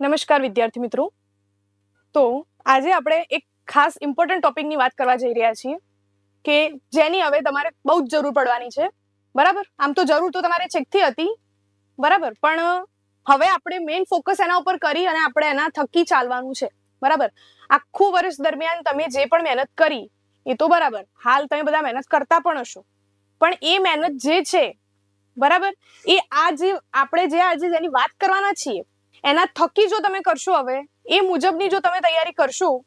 નમસ્કાર વિદ્યાર્થી મિત્રો. તો આજે આપણે એક ખાસ ઇમ્પોર્ટન્ટ ટોપિકની વાત કરવા જઈ રહ્યા છીએ કે જેની હવે તમારે બહુ જ જરૂર પડવાની છે. બરાબર? આમ તો જરૂર તો તમારે છેકથી હતી. બરાબર? પણ હવે આપણે મેઇન ફોકસ એના ઉપર કરી અને આપણે એના થકી ચાલવાનું છે. બરાબર? આખું વર્ષ દરમિયાન તમે જે પણ મહેનત કરી, એ તો બરાબર. હાલ તમે બધા મહેનત કરતા પણ હશો. પણ એ મહેનત જે છે, બરાબર? એ આ જે આપણે જે આજે જેની વાત કરવાના છીએ એના થકી જો તમે કરશો હવે, એ મુજબની જો તમે તૈયારી કરશો,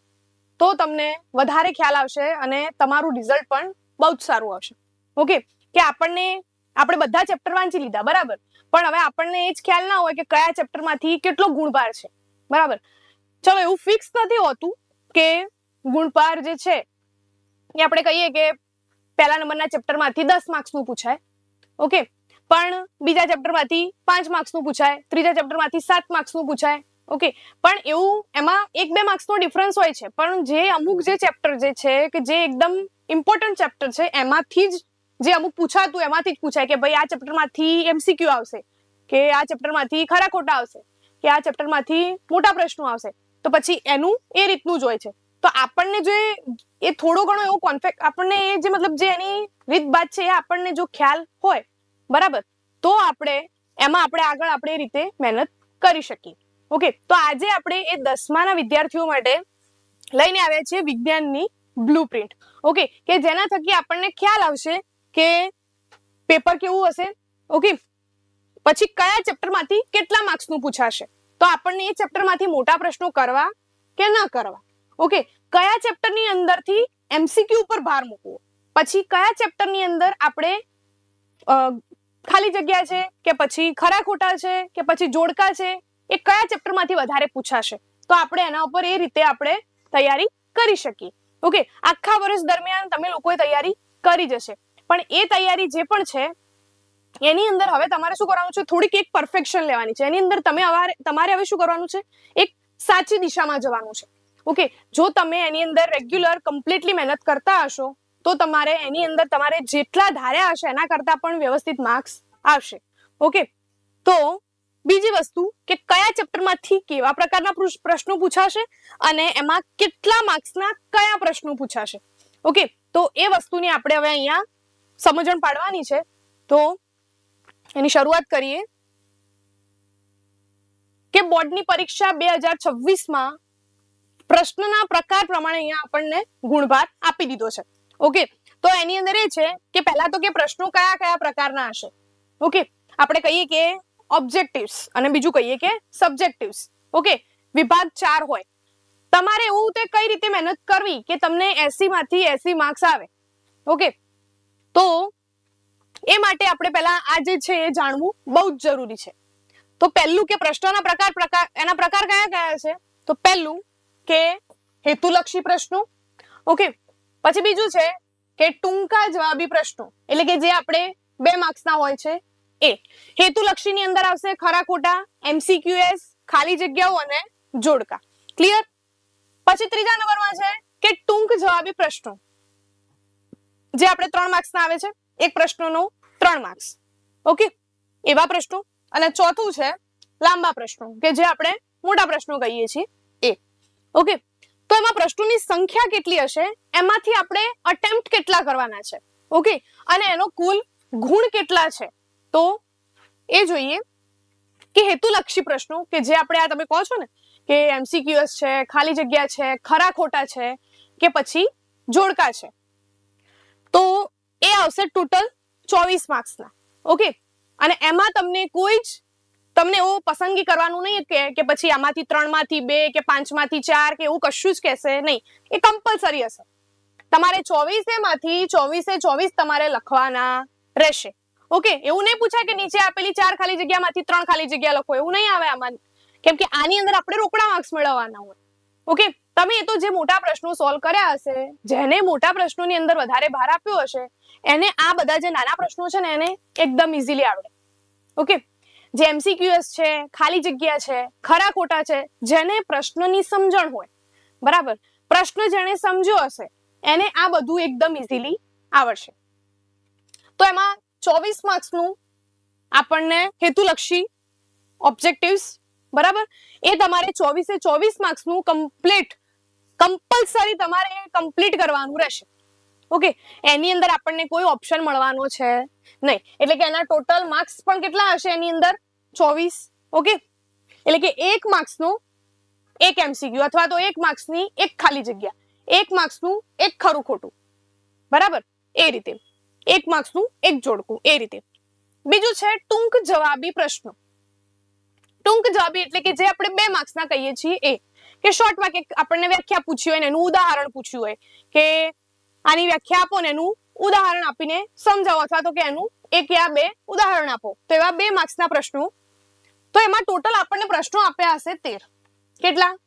તો તમને વધારે ખ્યાલ આવશે અને તમારું રિઝલ્ટ પણ બહુ જ સારું આવશે. ઓકે? કે આપણને, આપણે બધા ચેપ્ટર વાંચી લીધા, બરાબર? પણ હવે આપણને એ જ ખ્યાલ ના હોય કે કયા ચેપ્ટરમાંથી કેટલો ગુણભાર છે. બરાબર? ચલો, એવું ફિક્સ નથી હોતું કે ગુણભાર જે છે, એ આપણે કહીએ કે પહેલા નંબરના ચેપ્ટરમાંથી દસ માર્ક્સનું પૂછાય. ઓકે? પણ બીજા ચેપ્ટરમાંથી પાંચ માર્ક્સનું પૂછાય, ત્રીજા ચેપ્ટરમાંથી સાત માર્ક્સનું પૂછાય ઓકે પણ એવું એમાં એક બે માર્ક્સનો ડિફરન્સ હોય છે. પણ જે અમુક જે ચેપ્ટર જે છે કે જે એકદમ ઇમ્પોર્ટન્ટ ચેપ્ટર છે, એમાંથી જ જે અમુક પૂછાતું એમાંથી જ પૂછાય કે ભાઈ આ ચેપ્ટરમાંથી એમસીક્યુ આવશે, કે આ ચેપ્ટરમાંથી ખરા ખોટા આવશે, કે આ ચેપ્ટરમાંથી મોટા પ્રશ્નો આવશે. તો પછી એનું એ રીતનું જ હોય છે. તો આપણને જે એ થોડો ઘણો એવો કોન્ફેક્ટ આપણને એ જે મતલબ જે એની રીતભાત છે એ આપણને જો ખ્યાલ હોય બરાબર? તો આપણે, એમાં આપણે આગળ આપણે એ રીતે મહેનત કરી શકીએ. ઓકે, તો આજે આપણે એ દસમાના વિદ્યાર્થીઓ માટે લઈને આવ્યા છીએ વિજ્ઞાનની બ્લુ પ્રિન્ટ ઓકે, કે જેના થકી આપણને ખ્યાલ આવશે કે પેપર કેવું હશે? ઓકે, પછી કયા ચેપ્ટરમાંથી કેટલા માર્ક્સનું પૂછાશે? તો આપણને એ ચેપ્ટરમાંથી મોટા પ્રશ્નો કરવા કે ન કરવા? ઓકે, કયા ચેપ્ટરની અંદરથી એમસીક્યુ ઉપર ભાર મૂકવો? પછી કયા ચેપ્ટરની અંદર આપણે ખાલી જગ્યા છે કે પછી ખરા ખોટા છે કે પછી જોડકા છે? એ કયા ચેપ્ટરમાંથી વધારે પૂછાશે? તો આપણે એના ઉપર એ રીતે આપણે તૈયારી કરી શકીએ. ઓકે, આખા વર્ષ દરમિયાન તમે લોકોએ તૈયારી કરી જશે. પણ એ તૈયારી જે પણ છે, એની અંદર હવે તમારે શું કરવાનું છે? થોડીક એક પરફેક્શન લેવાની છે. એની અંદર તમે તમારે હવે શું કરવાનું છે? એક સાચી દિશામાં જવાનું છે. ઓકે, જો તમે એની અંદર રેગ્યુલર કમ્પ્લીટલી મહેનત કરતા હશો તો તમારે એની અંદર તમારે જેટલા ધાર્યા હશે એના કરતા પણ વ્યવસ્થિત માર્ક્સ આવશે. ઓકે તો બીજી વસ્તુ કે કયા ચેપ્ટરમાંથી કેવા પ્રકારના પ્રશ્નો પૂછાશે અને એમાં કેટલા માર્ક્સના કયા પ્રશ્નો પૂછાશે. ઓકે તો એ વસ્તુની આપણે હવે અહીંયા સમજણ પાડવાની છે. તો એની શરૂઆત કરીએ. કે બોર્ડની પરીક્ષા બે હજાર છવ્વીસમાં પ્રશ્નના પ્રકાર પ્રમાણે અહીંયા આપણને ગુણભાર આપી દીધો છે. ઓકે તો એની અંદર એ છે કે પહેલા તો કે પ્રશ્નો કયા કયા પ્રકારના હશે? ઓકે આપણે કહીએ કે ઓબ્જેક્ટિવ્સ અને બીજું કહીએ કે સબ્જેક્ટિવ્સ ઓકે વિભાગ ચાર હોય. તમારે એવું તે કઈ રીતે મહેનત કરવી કે તમને એસી માંથી એસી માર્ક્સ આવે? ઓકે તો એ માટે આપણે પહેલા આ જે છે એ જાણવું બહુ જ જરૂરી છે. તો પહેલું કે પ્રશ્નોના પ્રકાર પ્રકાર, એના પ્રકાર કયા કયા છે? તો પહેલું કે હેતુલક્ષી પ્રશ્નો. ઓકે પછી બીજું છે કે ટૂંકા જવાબી પ્રશ્નો. એટલે કે જે આપણે બે માર્ક્સના હોય છે. એ. હેતુલક્ષીની અંદર આવશે ખરા ખોટા એમસીક્યુએસ ખાલી જગ્યાઓ અને જોડકા. ક્લિયર પછી ત્રીજા નંબરમાં છે કે ટૂંક જવાબી પ્રશ્નો. જે આપણે ત્રણ માર્ક્સના આવે છે. એક પ્રશ્નોનો ત્રણ માર્ક્સ ઓકે એવા પ્રશ્નો. અને ચોથું છે લાંબા પ્રશ્નો, કે જે આપણે મોટા પ્રશ્નો કહીએ છીએ. એ. ઓકે તો એમાં પ્રશ્નોની સંખ્યા કેટલી હશે? એમાંથી આપણે અટેમ્પ્ટ કેટલા કરવાના છે? ઓકે અને એનો કુલ ગુણ કેટલા છે? તો એ જોઈએ કે હેતુલક્ષી પ્રશ્નો, કે જે આપણે આ તમે કહો છો ને, કે એમસીક્યુએસ છે, ખાલી જગ્યા છે, ખરા ખોટા છે, કે પછી જોડકા છે. તો એ આવશે ટોટલ ચોવીસ માર્ક્સના ઓકે અને એમાં તમને કોઈ જ તમને એવું પસંદગી કરવાનું નહીં કે કે પછી આમાંથી ત્રણમાંથી બે કે પાંચમાંથી ચાર કે એવું કશું જ કહેશે નહીં. એ કમ્પલસરી હશે. તમારે ચોવીસે માંથી ચોવીસે ચોવીસ તમારે લખવાના રહેશે. ઓકે એવું નહીં પૂછાય કે નીચે આપેલી ચાર ખાલી જગ્યામાંથી ત્રણ ખાલી જગ્યા લખો. એવું નહીં આવે આમાં. કેમ કે આની અંદર આપણે રોકડા માર્ક્સ મેળવવાના હોય. ઓકે તમે એ તો જે મોટા પ્રશ્નો સોલ્વ કર્યા હશે, જેને મોટા પ્રશ્નોની અંદર વધારે ભાર આપ્યો હશે, એને આ બધા જે નાના પ્રશ્નો છે ને એને એકદમ ઇઝીલી આવડે. ઓકે જે એમસીક્યુએસ છે, ખાલી જગ્યા છે, ખરા ખોટા છે, જેને પ્રશ્નની સમજણ હોય. બરાબર? પ્રશ્ન જેને સમજ્યો હશે, એને આ બધું એકદમ ઇઝીલી આવડશે. તો એમાં ચોવીસ માર્ક્સનું આપણને હેતુલક્ષી ઓબ્જેક્ટિવ્સ બરાબર? એ તમારે ચોવીસે ચોવીસ માર્ક્સનું કમ્પ્લીટ કમ્પલસરી તમારે કમ્પ્લીટ કરવાનું રહેશે. ઓકે એની અંદર આપણને કોઈ ઓપ્શન મળવાનો છે નહીં. એટલે કે એના ટોટલ માર્ક્સ પણ કેટલા હશે એની અંદર? ચોવીસ. ઓકે એટલે કે એક માર્ક્સનું એક એમસીક્યુ અથવા તો એક માર્ક્સની એક ખાલી જગ્યા. એક માર્ક્સનું એક ખરું ખોટું. બરાબર? એ રીતે. એક માર્ક્સનું એક જોડકું. એ રીતે. બીજું છે ટૂંક જવાબી પ્રશ્નો. ટૂંક જવાબી એટલે કે જે આપણે બે માર્ક્સના કહીએ છીએ એ. કે શોર્ટ કે આપણને વ્યાખ્યા પૂછી હોય ને એનું ઉદાહરણ પૂછ્યું હોય કે આની વ્યાખ્યા આપો ને એનું ઉદાહરણ આપીને સમજાવો અથવા તો કે એનું એક યા બે ઉદાહરણ આપો. તો એવા બે માર્ક્સના પ્રશ્નો. તો એમાં ટોટલ આપણને પ્રશ્નો આપ્યા હશે તેર. કેટલા?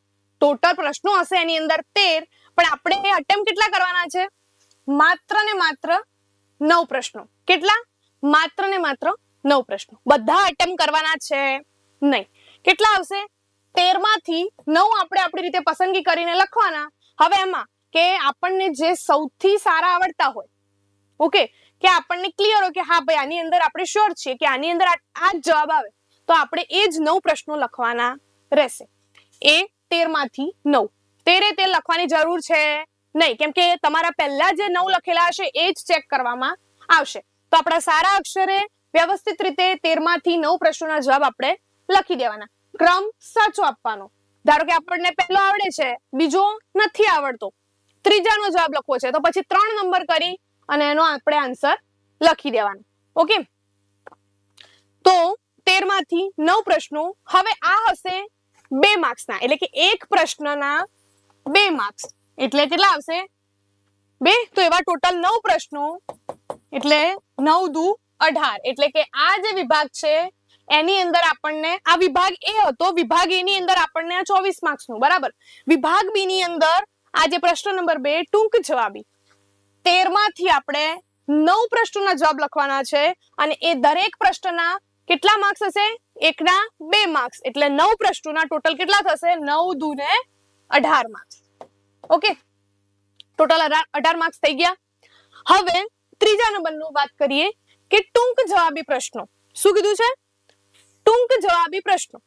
ટોટલ પ્રશ્નો હશે એની અંદર તેર, પણ આપણે અટેમ્પ કેટલા કરવાના છે? માત્ર ને માત્ર નવ પ્રશ્નો. કેટલા? માત્ર ને માત્ર નવ પ્રશ્નો. બધા અટેમ્પ કરવાના છે. નહીં. કેટલા આવશે? તેરમાંથી નવ આપણે આપણી રીતે પસંદગી કરીને લખવાના. હવે એમાં કે આપણને જે સૌથી સારા આવડતા હોય ઓકે કે આપણને ક્લિયર હોય કે હા ભાઈ આની અંદર આપણે શ્યોર છીએ કે આની અંદર આ જ જવાબ આવે, તો આપણે એ જ નવ પ્રશ્નો લખવાના રહેશે. એ તેરમાંથી નવ. તેરે તેર લખવાની જરૂર છે? નહીં. કેમ કે તમારા પહેલા જે નવ લખેલા હશે એ જ ચેક કરવામાં આવશે. તો આપણા સારા અક્ષરે વ્યવસ્થિત રીતે તેરમાંથી નવ પ્રશ્નોના જવાબ આપણે લખી દેવાના. ક્રમ સાચો આપવાનો. ધારો કે આપણને પહેલો આવડે છે, બીજો નથી આવડતો. ત્રીજાનો જવાબ લખવો છે. તો પછી ત્રણ નંબર કરી અને એનો આપણે આન્સર લખી દેવાનો. ઓકે તો તેરમાંથી નવ પ્રશ્નો. હવે આ હશે બે માર્ક્સના એટલે કે એક પ્રશ્નના બે માર્ક્સ એટલે કેટલા આવશે? બે? તો એવા ટોટલ નવ પ્રશ્નો. એટલે નવ દુ અઢાર. એટલે કે આ જે વિભાગ છે, એની અંદર આપણને, આ વિભાગ એ હતો. વિભાગ એની અંદર આપણને આ ચોવીસ માર્ક્સનું. બરાબર? વિભાગ બી ની અંદર આ જે પ્રશ્ન નંબર બે, ટૂંક જવાબી. તેરમાંથી આપણે નવ પ્રશ્નોના જવાબ લખવાના છે અને એ દરેક પ્રશ્નના કેટલા માર્ક્સ હશે? એકના બે માર્ક્સ એટલે નવ પ્રશ્નોના ટોટલ કેટલા થશે? નવ દૂને અઢાર માર્ક્સ ઓકે ટોટલ અઢાર માર્ક્સ થઈ ગયા. હવે ત્રીજા નંબરનું વાત કરીએ કે ટૂંક જવાબી પ્રશ્નો. શું કીધું છે? ટૂંક જવાબી પ્રશ્નો.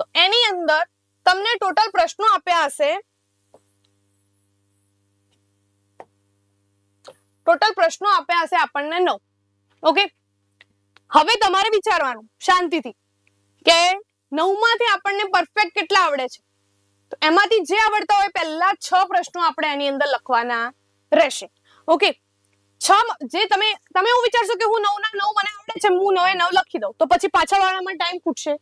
તો એની અંદર તમને ટોટલ પ્રશ્નો આપ્યા હશે ટોટલ પ્રશ્નો આપ્યા હશે આપણને નવ. ઓકે હવે તમારે વિચારવાનું, શાંતિથી, કે નવમાંથી આપણને પરફેક્ટ કેટલા આવડે છે? તો એમાંથી જે આવડતા હોય પહેલા છ પ્રશ્નો આપણે એની અંદર લખવાના રહેશે. ઓકે છ જે તમે તમે એવું વિચારશો કે હું નવ ના નવ મને આવડે છે, હું નવે નવ લખી દઉં, તો પછી પાછળ વાળામાં ટાઈમ ખૂટશે.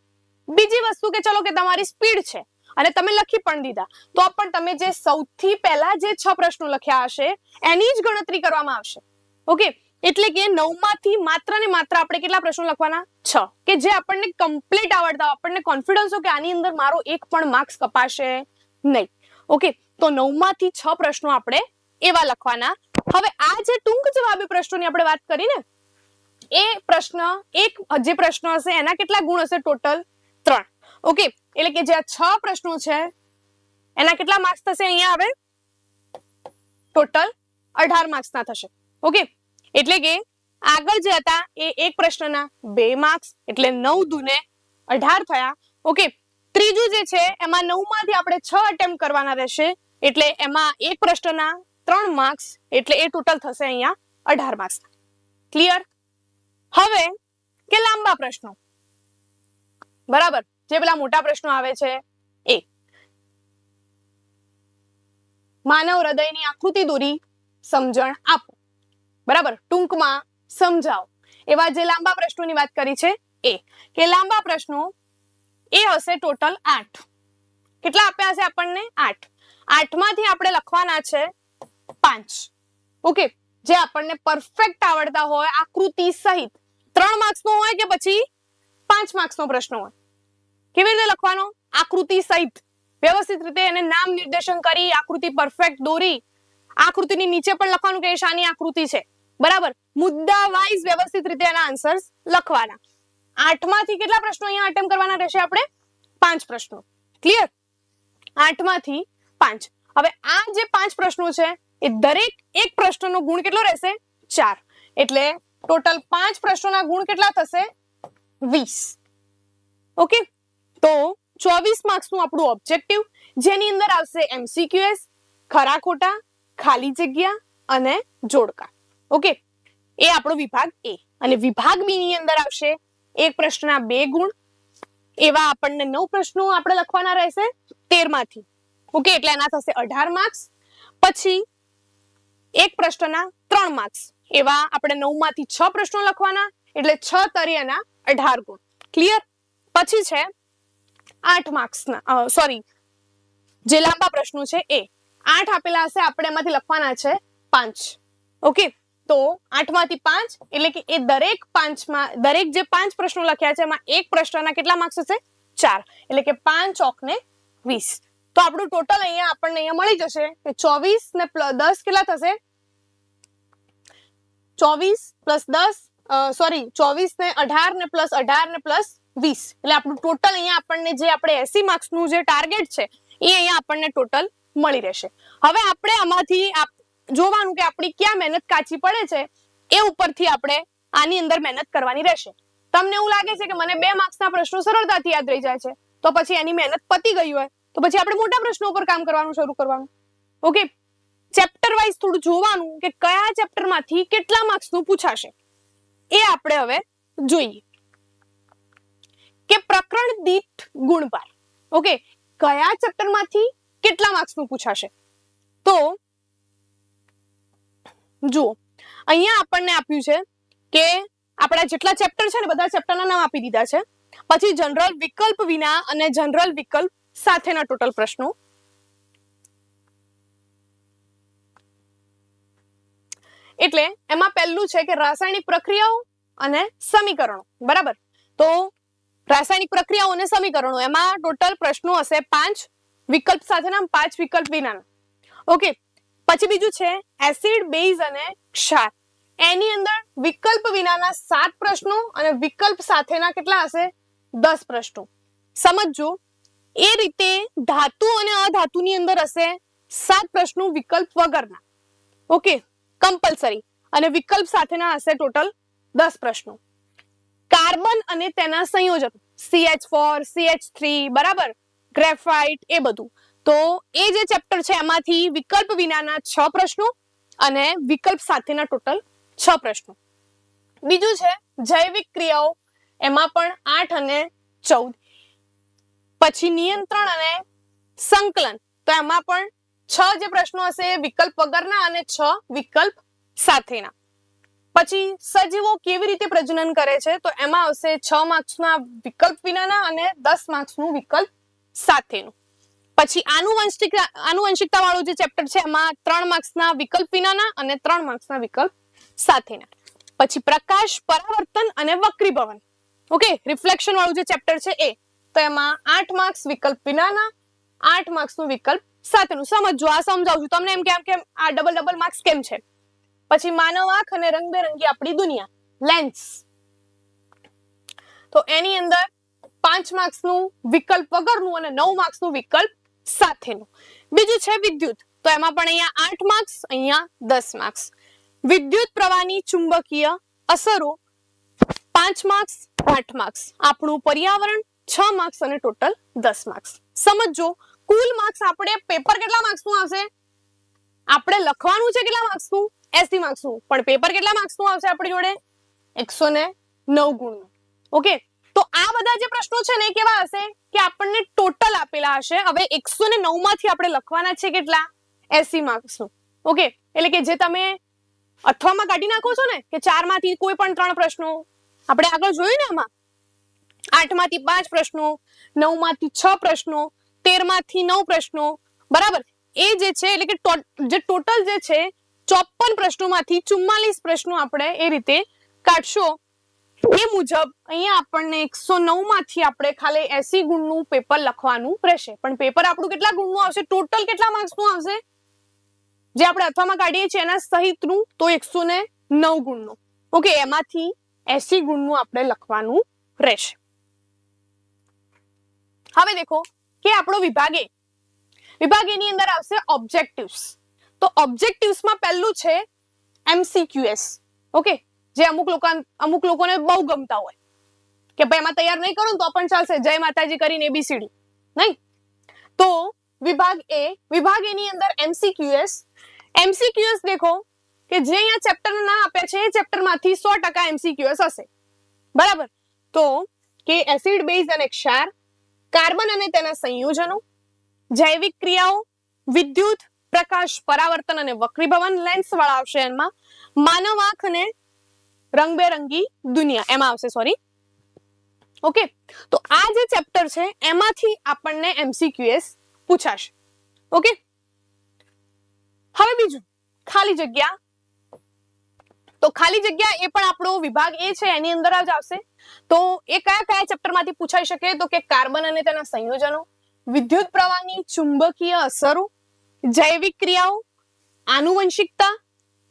બીજી વસ્તુ કે ચલો કે તમારી સ્પીડ છે. અને તમે લખી પણ દીધા. તો પણ તમે જે સૌથી પહેલા જે છ પ્રશ્નો લખ્યા હશે એની જ ગણતરી કરવામાં આવશે. ઓકે? એટલે કે નવમાંથી માત્ર ને માત્ર આપણે કેટલા પ્રશ્નો લખવાના? છ. કે જે આપણને કમ્પ્લીટ આવડતા હોય, આપણને કોન્ફિડન્સ હોય કે આની અંદર મારો એક પણ માર્ક્સ કપાશે નહીં. ઓકે? તો નવમાંથી છ પ્રશ્નો આપણે એવા લખવાના. હવે આ જે ટૂંક જવાબી પ્રશ્નોની આપણે વાત કરી ને એ પ્રશ્ન એક જે પ્રશ્ન હશે એના કેટલા ગુણ હશે ટોટલ? ત્રણ. ઓકે? એટલે કે જે આ છ પ્રશ્નો છે, એના કેટલા માર્ક્સ થશે અહીંયા આવે? ટોટલ અઢાર માર્ક્સના થશે. ઓકે એટલે કે આગળ જે હતા એ એક પ્રશ્નના બે માર્ક્સ એટલે નવ દુને અઢાર થયા. ઓકે ત્રીજું જે છે, એમાં નવમાંથી આપણે છ અટેમ્પ કરવાના રહેશે, એટલે એમાં એક પ્રશ્નના ત્રણ માર્ક્સ એટલે એ ટોટલ થશે અહીંયા અઢાર માર્ક્સ ક્લિયર હવે, કે લાંબા પ્રશ્નો? બરાબર? જે પેલા મોટા પ્રશ્નો આવે છે, એ. માનવ હૃદયની આકૃતિ દોરી, સમજણ આપો. બરાબર? ટૂંકમાં સમજાવો. એવા જે લાંબા પ્રશ્નોની વાત કરી છે, એ. કે લાંબા પ્રશ્નો, એ હશે ટોટલ આઠ. કેટલા આપ્યા હશે આપણને? આઠ. આઠમાંથી આપણે લખવાના છે પાંચ. ઓકે? જે આપણને પરફેક્ટ આવડતા હોય, આકૃતિ સહિત. ત્રણ માર્ક્સ નો હોય કે પછી પાંચ માર્ક્સ નો પ્રશ્ન હોય? કેવી રીતે લખવાનો? આકૃતિ સહિત. વ્યવસ્થિત રીતે એને નામ નિર્દેશન કરી, આકૃતિ પરફેક્ટ દોરી. આકૃતિની નીચે પણ લખવાનું કે એ શાની આકૃતિ છે. બરાબર? મુદ્દા વાઇઝ વ્યવસ્થિત રીતે એના આન્સર્સ લખવાના. આઠમાંથી કેટલા પ્રશ્નો અહીંયા અટેમ્પ કરવાના રહેશે આપણે? પાંચ પ્રશ્નો. ક્લિયર આઠમાંથી પાંચ. હવે આ જે પાંચ પ્રશ્નો છે, એ દરેક એક પ્રશ્નનો ગુણ કેટલો રહેશે? ચાર. એટલે ટોટલ પાંચ પ્રશ્નોના ગુણ કેટલા થશે? વીસ. ઓકે તો ચોવીસ માર્ક્સનું આપણું ઓબ્જેક્ટિવ જેની અંદર આવશે એમસીક્યુએસ ખરા ખોટા ખાલી જગ્યા અને જોડકા. ઓકે એ આપણો વિભાગ એ અને વિભાગ બી ની અંદર આવશે એક પ્રશ્નના બે ગુણ. એવા આપણને નવ પ્રશ્નો આપણે લખવાના રહેશે તેરમાંથી ઓકે એટલે એના થશે અઢાર માર્ક્સ. પછી એક પ્રશ્નના ત્રણ માર્ક્સ. એવા આપણે નવમાંથી છ પ્રશ્નો લખવાના. એટલે છ તરી અઢાર ગુણ. ક્લિયર પછી છે આઠ માર્ક્સના સોરી જે લાંબા પ્રશ્નો છે એ. આઠ આપેલા હશે, આપણે એમાંથી લખવાના છે પાંચ. ઓકે તો આઠમાંથી પાંચ, એટલે કે એ દરેક પાંચમાં, દરેક જે પાંચ પ્રશ્નો લખ્યા છે, એમાં એક પ્રશ્નના કેટલા માર્ક્સ હશે? ચાર. એટલે કે પાંચ ચોક ને વીસ. તો આપણું ટોટલ અહીંયા આપણને અહીંયા મળી જશે કે ચોવીસ ને દસ કેટલા થશે? ચોવીસ પ્લસ દસ સોરી ચોવીસ ને અઢાર ને પ્લસ અઢાર ને પ્લસ વીસ. એટલે આપણું ટોટલ અહીંયા આપણને જે આપણે એસી માર્ક્સનું જે ટાર્ગેટ છે, એ અહીંયા આપણને ટોટલ મળી રહેશે. હવે આપણે આમાંથી જોવાનું કે આપણી ક્યાં મહેનત કાચી પડે છે, એ ઉપરથી આપણે આની અંદર મહેનત કરવાની રહેશે. તમને એવું લાગે છે કે મને બે માર્ક્સના પ્રશ્નો સરળતાથી યાદ રહી જાય છે, તો પછી એની મહેનત પતી ગઈ હોય, તો પછી આપણે મોટા પ્રશ્નો ઉપર કામ કરવાનું શરૂ કરવાનું. ઓકે ચેપ્ટર વાઇઝ થોડું જોવાનું કે કયા ચેપ્ટરમાંથી કેટલા માર્ક્સનું પૂછાશે. એ આપણે હવે જોઈએ. કે પ્રકરણ દીઠ ગુણભાર ઓકે કયા ચેપ્ટરમાંથી કેટલા માર્ક્સનું પૂછાશે? તો, જુઓ, અહીંયા આપણને આપ્યું છે કે આપણા જેટલા ચેપ્ટર છે ને, બધા ચેપ્ટરના નામ આપી દીધા છે. પછી જનરલ વિકલ્પ વિના અને જનરલ વિકલ્પ સાથેના ટોટલ પ્રશ્નો. એટલે એમાં પહેલું છે કે રાસાયણિક પ્રક્રિયાઓ અને સમીકરણો. બરાબર? તો રાસાયણિક પ્રક્રિયાઓ અને સમીકરણો. એમાં ટોટલ પ્રશ્નો હશે પાંચ વિકલ્પ સાથેના પાંચ વિકલ્પ વિનાના. ઓકે પછી બીજું છે એસિડ બેઝ અને ક્ષાર. એની અંદર વિકલ્પ વિનાના સાત પ્રશ્નો અને વિકલ્પ સાથેના કેટલા હશે? દસ પ્રશ્નો. સમજજો, એ રીતે ધાતુ અને અધાતુની અંદર હશે સાત પ્રશ્નો વિકલ્પ વગરના. ઓકે કમ્પલસરી અને વિકલ્પ સાથેના હશે ટોટલ દસ પ્રશ્નો. કાર્બન અને તેના સંયોજન સીએચ ફોર સીએચ થ્રી બરાબર? ગ્રેફાઇટ એ બધું. તો એ જે ચેપ્ટર છે, એમાંથી વિકલ્પ વિનાના છ પ્રશ્નો અને વિકલ્પ સાથેના ટોટલ છ પ્રશ્નો. બીજું છે, જૈવિક ક્રિયાઓ, એમાં પણ આઠ અને ચૌદ. પછી નિયંત્રણ અને સંકલન, તો એમાં પણ છ જે પ્રશ્નો હશે, વિકલ્પ વગરના અને છ વિકલ્પ સાથેના. પછી સજીવો કેવી રીતે પ્રજનન કરે છે? તો એમાં આવશે છ માર્ક્સના વિકલ્પ વિનાના અને દસ માર્ક્સનું વિકલ્પ સાથેનું. પછી આનુવંશિક આનુવંશિકતા વાળું જે ચેપ્ટર છે, એમાં ત્રણ માર્ક્સના વિકલ્પ વિનાના અને ત્રણ માર્ક્સના વિકલ્પ સાથેના. પછી પ્રકાશ, પરાવર્તન અને વક્રીભવન. ઓકે? રિફ્લેક્શન વાળું જે ચેપ્ટર છે એ. તો એમાં આઠ માર્ક્સ વિકલ્પ વિનાના, આઠ માર્ક્સનું વિકલ્પ સાથેનું. સમજો આ સમજાવું છું. તમને એમ કેમ કેમ આ ડબલ ડબલ માર્ક્સ કેમ છે? પછી માનવ આંખ અને રંગબેરંગી આપણી દુનિયા. લેન્સ તો એની અંદર પાંચ માર્ક્સનું વિકલ્પ વગરનું અને નવ માર્ક્સનું વિકલ્પ સાથેનું. બીજું છે વિદ્યુત. તો એમાં પણ અહીંયા આઠ માર્ક્સ, અહીંયા દસ માર્ક્સ. વિદ્યુત પ્રવાહની ચુંબકીય અસરો પાંચ માર્ક્સ, આઠ માર્ક્સ. આપણું પર્યાવરણ છ માર્ક્સ અને ટોટલ દસ માર્ક્સ. સમજો કુલ માર્ક્સ આપણે પેપર કેટલા માર્ક્સનું આવશે? આપણે લખવાનું છે કેટલા માર્ક્સનું? એસી માર્ક્સનું પણ પેપર કેટલા માર્ક્સનું આવશે આપણી જોડે? એકસો ને નવ ગુણનું. ઓકે તો આ બધા જે પ્રશ્નો છે ને કેવા હશે? કે આપણને ટોટલ આપેલા હશે. હવે એકસો ને નવમાંથી આપણે લખવાના છે કેટલા? એસી માર્ક્સનું ઓકે એટલે કે જે તમે અથવામાં કાઢી નાખો છો ને, કે ચારમાંથી કોઈ પણ ત્રણ પ્રશ્નો. આપણે આગળ જોયું ને આમાં? આઠમાંથી પાંચ પ્રશ્નો નવમાંથી છ પ્રશ્નો તેરમાંથી નવ પ્રશ્નો. બરાબર? એ જે છે, એટલે કે જે ટોટલ જે છે ચોપન પ્રશ્નોમાંથી ચુમ્માલીસ પ્રશ્નો આપણે એ રીતે કાઢશો. એ મુજબ અહીંયા આપણને એકસો નવમાંથી આપણે ખાલી એસી ગુણનું પેપર લખવાનું રહેશે. પણ પેપર આપણું કેટલા ગુણનું આવશે? ટોટલ કેટલા માર્ક્સનું આવશે? જે આપણે અથવામાં કાઢીએ છીએ એના સહિતનું તો એકસો ને નવ ગુણનું. ઓકે, એમાંથી એસી ગુણનું આપણે લખવાનું રહેશે. હવે દેખો કે આપણો વિભાગ એ. વિભાગ એની અંદર આવશે ઓબ્જેક્ટિવ્સ તો ઓબ્જેક્ટિવ્સમાં પહેલું છે એમસીક્યુએસ ઓકે જે અમુક લોકો, અમુક લોકોને બહુ ગમતા હોય. કે ભાઈ, એમાં તૈયાર નહીં કરું તો પણ ચાલશે. જય માતાજી કરીને એબીસીડી નહીં? તો વિભાગ એ વિભાગ એની અંદર એમસીક્યુએસ એમસીક્યુએસ દેખો કે જે અહીંયા ચેપ્ટર ના આપ્યા છે, એ ચેપ્ટરમાંથી સો ટકા એમસીક્યુએસ હશે. બરાબર? તો કે એસિડ બેઝ અને ક્ષાર, કાર્બન અને તેના સંયોજનો, જૈવિક ક્રિયાઓ, વિદ્યુત પ્રકાશ પરાવર્તન અને વક્રીભવન લેન્સ વાળા આવશે એમાં. માનવ આંખ અને રંગબેરંગી દુનિયા. એમાં આવશે સોરી ઓકે તો આ જે ચેપ્ટર છે, એમાંથી આપણને એમસીક્યુએસ પૂછાશે. ઓકે હવે બીજું, ખાલી જગ્યા. તો ખાલી જગ્યા એ પણ આપણો વિભાગ એ છે, એની અંદર જ આવશે. તો એ કયા કયા ચેપ્ટરમાંથી પૂછાઈ શકે? તો કે કાર્બન અને તેના સંયોજનો, વિદ્યુત પ્રવાહની ચુંબકીય અસરો જૈવિક ક્રિયાઓ, આનુવંશિકતા,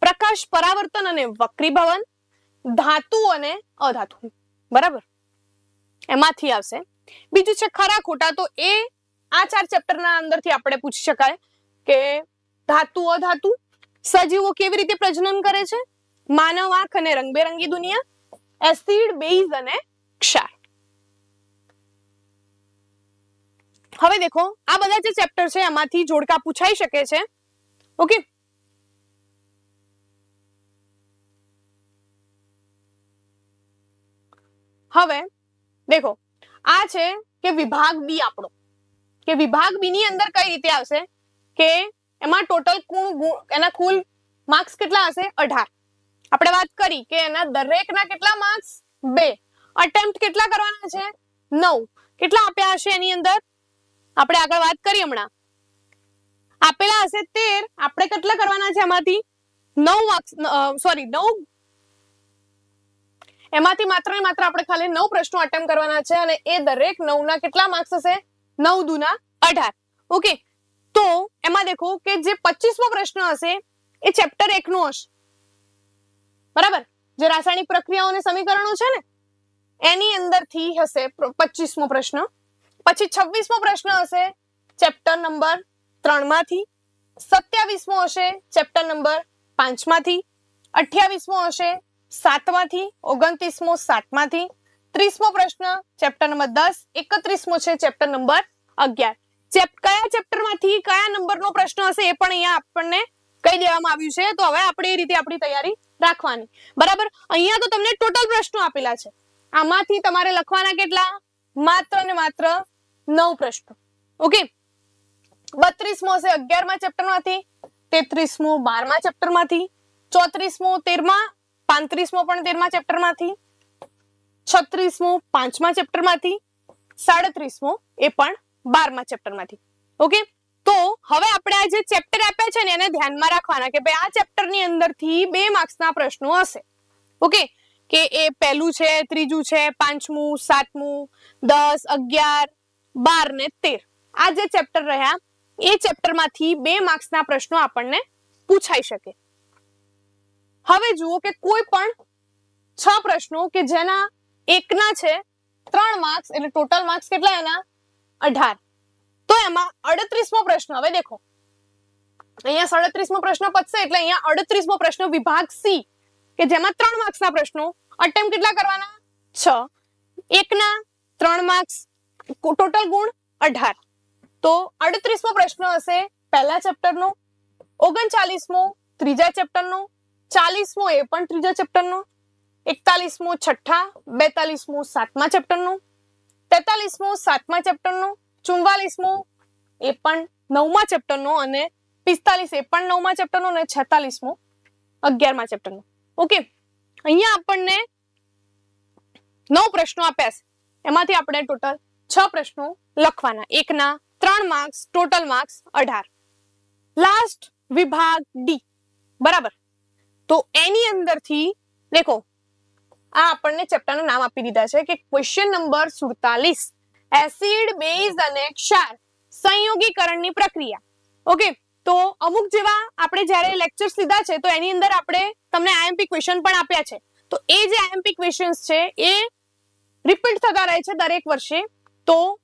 પ્રકાશ પરાવર્તન અને વક્રીભવન, ધાતુ અને અધાતુ. બરાબર? એમાંથી આવશે. બીજું છે ખરા ખોટા, તો એ આ ચાર ચેપ્ટરના અંદરથી આપણે પૂછી શકાય કે ધાતુ, અધાતુ સજીવો કેવી રીતે પ્રજનન કરે છે? માનવ આંખ અને રંગબેરંગી દુનિયા, એસિડ, બેઝ અને ક્ષાર. હવે દેખો, આ બધા જે ચેપ્ટર છે એમાંથી જોડકા પૂછાઈ શકે છે. ઓકે હવે, દેખો, આ છે કે વિભાગ બી આપણો. કે વિભાગ બી ની અંદર કઈ રીતે આવશે? કે એમાં ટોટલ કુલ એના કુલ માર્ક્સ કેટલા હશે? અઢાર. આપણે વાત કરી કે એના દરેકના કેટલા માર્ક્સ બે. અટેમ્પ્ટ કેટલા કરવાના છે? નવ. કેટલા આપ્યા હશે એની અંદર? આપણે આગળ વાત કરી હમણાં. આપેલા હશે તેર, આપણે કેટલા કરવાના છે એમાંથી? નવ માર્ક્સ સોરી નવ. એમાંથી માત્ર ને માત્ર આપણે ખાલી નવ પ્રશ્નો અટેમ્પ કરવાના છે અને એ દરેક નવના કેટલા માર્ક્સ હશે? નવ દુના અઢાર. ઓકે તો એમાં દેખો કે જે પચીસમો પ્રશ્ન હશે, એ ચેપ્ટર એક નો હશે. બરાબર? જે રાસાયણિક પ્રક્રિયાઓ અને સમીકરણો છે ને, એની અંદરથી હશે પચીસમો પ્રશ્ન. પછી છવ્વીસમો પ્રશ્ન હશે ચેપ્ટર નંબર ત્રણમાંથી સત્યાવીસમો હશે ચેપ્ટર નંબર પાંચમાંથી, અઠ્યાવીસમો હશે સાતમાંથી, ઓગણત્રીસમો સાતમાંથી, ત્રીસમો પ્રશ્ન ચેપ્ટર નંબર દસ, એકત્રીસમો છે ચેપ્ટર નંબર અગિયાર. ચેપ, કયા ચેપ્ટરમાંથી કયા નંબરનો પ્રશ્ન હશે એ પણ અહીંયા આપણને કહી દેવામાં આવ્યું છે. તો હવે આપણે એ રીતે આપણી તૈયારી રાખવાની. બરાબર? અહીંયા તો તમને ટોટલ પ્રશ્નો આપેલા છે. આમાંથી તમારે લખવાના કેટલા? માત્ર ને માત્ર નવ પ્રશ્નો. ઓકે બત્રીસમો હશે અગિયારમા ચેપ્ટરમાંથી તેત્રીસમો બારમા ચેપ્ટરમાંથી ચોત્રીસમો તેરમા, પાંત્રીસમો પણ તેરમા ચેપ્ટરમાંથી છત્રીસમો પાંચમા ચેપ્ટરમાંથી સાડત્રીસમો એ પણ બારમા ચેપ્ટરમાંથી ઓકે તો હવે આપણે આ જે ચેપ્ટર આપ્યા છે ને એને ધ્યાનમાં રાખવાના કે ભાઈ આ ચેપ્ટરની અંદરથી બે માર્ક્સના પ્રશ્નો હશે. ઓકે કે એ પહેલું છે, ત્રીજું છે, પાંચમું, સાતમું, દસ, અગિયાર, બાર ને તેર. આ જે ચેપ્ટર રહ્યા, એ ચેપ્ટરમાંથી બે માર્ક્સના પ્રશ્નો આપણને પૂછાઈ શકે. હવે જુઓ કે કોઈ પણ છ પ્રશ્નો કે જેના એકના છે, ત્રણ માર્ક્સ એટલે ટોટલ માર્ક્સ કેટલા એના? અઢાર. તો એમાં અડત્રીસમો પ્રશ્ન, હવે દેખો. અહીંયા સડત્રીસમો પ્રશ્ન પતશે એટલે અહીંયા અડત્રીસમો પ્રશ્ન વિભાગ સી. કે જેમાં ત્રણ માર્ક્સના પ્રશ્નો અટેમ્પ કેટલા કરવાના? છ. એકના ત્રણ માર્ક્સ ટોટલ ગુણ અઢાર. તો અડત્રીસમો પ્રશ્ન હશે પહેલા ચેપ્ટરનો ઓગણચાલીસમો ત્રીજા ચેપ્ટરનો ચાલીસમો એ પણ ત્રીજા ચેપ્ટરનો એકતાલીસમો છઠ્ઠા, બેતાલીસમો સાતમા ચેપ્ટરનો તેતાલીસમો સાતમા ચેપ્ટરનો ચુમ્વાલીસમો એ પણ નવમા ચેપ્ટરનો અને પિસ્તાલીસ એ પણ નવમા ચેપ્ટરનો અને છેતાલીસમો અગિયારમા ચેપ્ટરનો ઓકે અહીંયા આપણને નવ પ્રશ્નો આપ્યા છે. એમાંથી આપણે ટોટલ છ પ્રશ્નો લખવાના. એકના ત્રણ માર્ક્સ ટોટલ માર્ક્સ અઢાર. લાસ્ટ વિભાગ ડી બરાબર? તો એની અંદરથી દેખો, આ આપણને ચેપ્ટરના નામ આપી દીધા છે કે ક્વેશ્ચન નંબર સુડતાલીસ. એસિડ બેઝ અને ક્ષાર સંયોગીકરણની પ્રક્રિયા. ઓકે તો અમુક જેવા આપણે જ્યારે લેક્ચર્સ લીધા છે, તો એની અંદર આપણે તમને આઈએમપી ક્વેશ્ચન પણ આપ્યા છે. તો એ જે આઈએમપી ક્વેશ્ચન્સ છે, એ રિપીટ થતા રહે છે દરેક વર્ષે. તો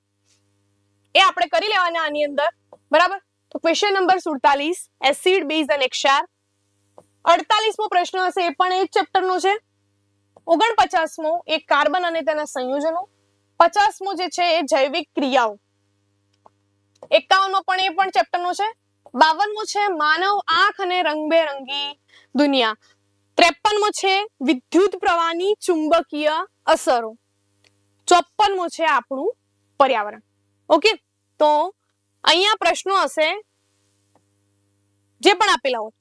એ આપણે કરી લેવાના આની અંદર. બરાબર? તો ક્વેશ્ચન નંબર સુડતાલીસ એસિડ બેઝ અને ક્ષાર અડતાલીસમો પ્રશ્ન હશે, એ પણ એ જ ચેપ્ટરનો છે. ઓગણપચાસમો, એ કાર્બન અને તેના સંયોજનો. પચાસમો જે છે, એ જૈવિક ક્રિયાઓ. એકાવનમો પણ એ પણ ચેપ્ટરનો છે. બાવનમો છે માનવ આંખ અને રંગબેરંગી દુનિયા. ત્રેપનમો છે વિદ્યુત પ્રવાહની ચુંબકીય અસરો. ચોપનમો છે આપણું પર્યાવરણ. ઓકે? તો અહીંયા પ્રશ્નો હશે. જે પણ આપેલા હોય,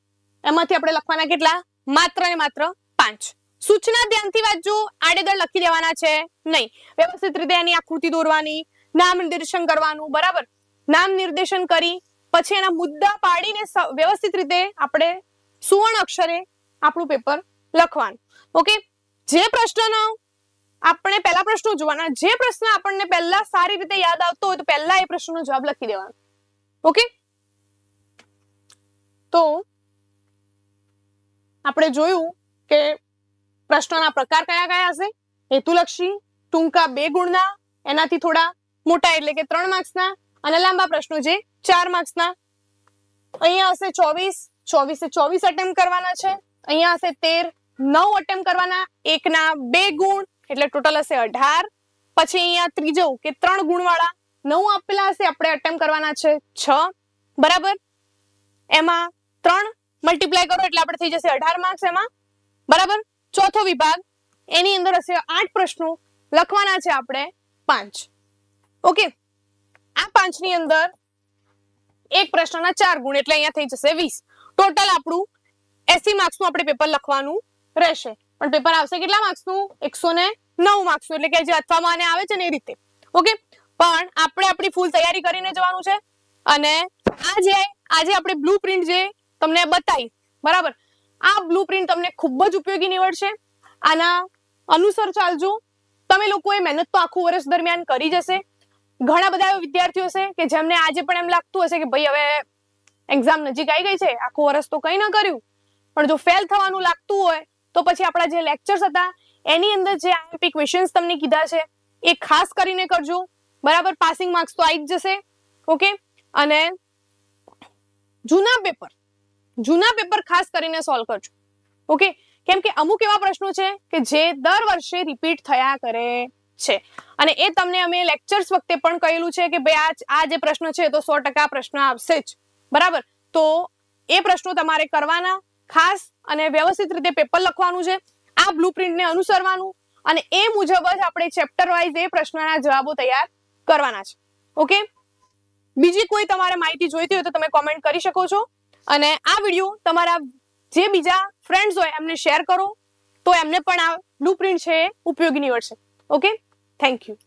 એમાંથી આપણે લખવાના કેટલા? માત્ર ને માત્ર પાંચ. સૂચના ધ્યાનથી વાંચજો. આડેધડ લખી દેવાના છે. નહીં. વ્યવસ્થિત રીતે એની આકૃતિ દોરવાની. નામ નિર્દેશન કરવાનું. બરાબર? નામ નિર્દેશન કરી પછી એના મુદ્દા પાડીને વ્યવસ્થિત રીતે આપણે સુવર્ણ અક્ષરે આપણું પેપર લખવાનું. ઓકે જે પ્રશ્નનો આપણે પહેલા પ્રશ્નો જોવાના. જે પ્રશ્ન આપણને પહેલા સારી રીતે યાદ આવતો હોય તો પહેલા એ પ્રશ્નનો જવાબ લખી દેવાનો. ઓકે તો આપણે જોયું કે પ્રશ્નોના પ્રકાર કયા કયા હશે? હેતુલક્ષી, ટૂંકા બે ગુણના, એનાથી થોડા મોટા એટલે કે ત્રણ માર્ક્સના અને લાંબા પ્રશ્નો જે ચાર માર્ક્સના. અહીંયા હશે ચોવીસ, ચોવીસે ચોવીસ અટેમ્પ કરવાના છે. અહીંયા હશે તેર, નવ અટેમ્પ કરવાના, એકના બે ગુણ, એટલે ટોટલ હશે અઢાર. પછી અહીંયા ત્રીજો કે ત્રણ ગુણવાળા, નવ આપેલા હશે, આપણે અટેમ્પ કરવાના છે છ. બરાબર? એમાં ત્રણ મલ્ટીપ્લાય કરો, એટલે આપણે થઈ જશે અઢાર માર્ક્સ એમાં. બરાબર? ચોથો વિભાગ, એની અંદર હશે આઠ પ્રશ્નો, લખવાના છે આપણે પાંચ. ઓકે? આ પાંચની અંદર એક પ્રશ્નના ચાર ગુણ એટલે અહીંયા થઈ જશે વીસ. ટોટલ આપણું એસી માર્ક્સનું આપણે પેપર લખવાનું રહેશે. પણ પેપર આવશે કેટલા માર્ક્સનું એકસો ને નવ માર્ક્સનું એટલે કે જે અથવામાં આને આવે છે ને એ રીતે. ઓકે પણ આપણે આપણી ફૂલ તૈયારી કરીને જવાનું છે. અને આજે આજે આપણે બ્લુ પ્રિન્ટ જે તમને બતાવી, બરાબર? આ બ્લુ પ્રિન્ટ તમને ખૂબ જ ઉપયોગી નીવડશે. આના અનુસાર ચાલજો. તમે લોકોએ મહેનત તો આખું વર્ષ દરમિયાન કરી જશે. ઘણા બધા એવા વિદ્યાર્થીઓ છે કે જેમને આજે પણ એમ લાગતું હશે કે ભાઈ હવે એક્ઝામ નજીક આવી ગઈ છે, આખું વર્ષ તો કંઈ ન કર્યું. પણ જો ફેલ થવાનું લાગતું હોય, તો પછી આપણા જે લેક્ચર્સ હતા, એની અંદર જે આઈએમપી ક્વેશ્ચન્સ તમને કીધા છે, એ ખાસ કરીને કરજો. બરાબર પાસિંગ માર્ક્સ તો આવી જ જશે, ઓકે? અને જૂના પેપર જૂના પેપર ખાસ કરીને સોલ્વ કરજો, ઓકે? કેમ કે અમુક એવા પ્રશ્નો છે કે જે દર વર્ષે રિપીટ થયા કરે. છે. અને એ તમને અમે લેક્ચર્સ વખતે પણ કહેલું છે કે ભાઈ આ આ જે પ્રશ્ન છે તો સો ટકા પ્રશ્ન આવશે જ. બરાબર? તો એ પ્રશ્નો તમારે કરવાના. ખાસ અને વ્યવસ્થિત રીતે પેપર લખવાનું છે. આ બ્લુ પ્રિન્ટને અનુસરવાનું. અને એ મુજબ જ આપણે ચેપ્ટર વાઇઝ એ પ્રશ્નના જવાબો તૈયાર કરવાના છે. ઓકે? બીજી કોઈ તમારે માહિતી જોઈતી હોય તો તમે કોમેન્ટ કરી શકો છો. અને આ વીડિયો તમારા જે બીજા ફ્રેન્ડ્સ હોય એમને શેર કરો. તો એમને પણ આ બ્લુ પ્રિન્ટ છે એ ઉપયોગી નીવડશે. ઓકે? Thank you